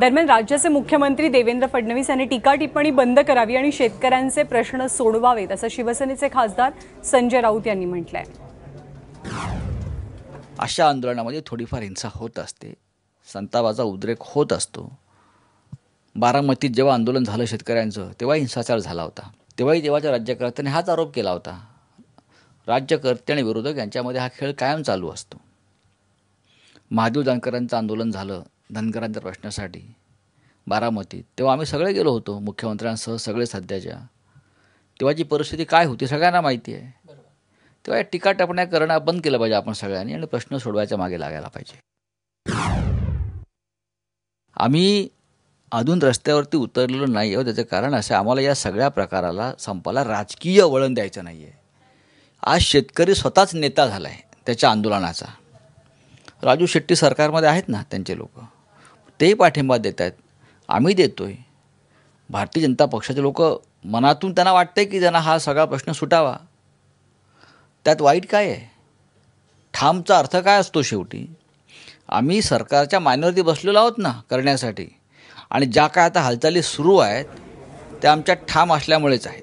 दरम्यान राज्याचे मुख्यमंत्री देवेंद्र फडणवीस यांनी टीका टिप्पणी बंद करावी आणि शेतकऱ्यांचे प्रश्न सोडवावेत असं शिवसेनेचे खासदार संजय राऊत यांनी म्हटलंय. अशा आंदोलनामध्ये थोडीफार हिंसा होत असते. संतापाचा उद्रेक होत असतो. बारामतीत जेव्हा आंदोलन झालं शेतकऱ्यांचं तेव्हा हिंसाचार झाला होता. तेव्हाही तेव्हाच्या राज्यकर्त्यांनी हाच आरोप केला होता. राज्यकर्ते आणि विरोधक यांच्यामध्ये हा खेळ कायम चालू असतो. महादेव जानकरांचं आंदोलन झालं धनगरांच्या प्रश्नासाठी बारामतीत तेव्हा आम्ही सगळे गेलो होतो मुख्यमंत्र्यांसह सगळे सध्याच्या. तेव्हाची परिस्थिती काय होती सगळ्यांना माहिती आहे. तेव्हा या टीका टपण्या करणं बंद केलं पाहिजे आपण सगळ्यांनी आणि प्रश्न सोडवायच्या मागे लागायला पाहिजे. आम्ही अजून रस्त्यावरती उतरलेलो नाही आहे त्याचं कारण असं आम्हाला या सगळ्या प्रकाराला संपाला राजकीय वळण द्यायचं नाही आहे आज शेतकरी स्वतःच नेता झाला आहे त्याच्या आंदोलनाचा. राजू शेट्टी सरकारमध्ये आहेत ना त्यांचे लोक? तेही पाठिंबा देत आहेत आम्ही देतो आहे भारतीय जनता पक्षाचे लोक मनातून त्यांना वाटतं की त्यांना हा सगळा प्रश्न सुटावा. त्यात वाईट काय आहे? ठामचा अर्थ काय असतो शेवटी? आम्ही सरकारच्या मायनॉरिटी बसलेलो आहोत ना करण्यासाठी. आणि ज्या काय आता हालचाली सुरू आहेत त्या आमच्या ठाम असल्यामुळेच आहेत.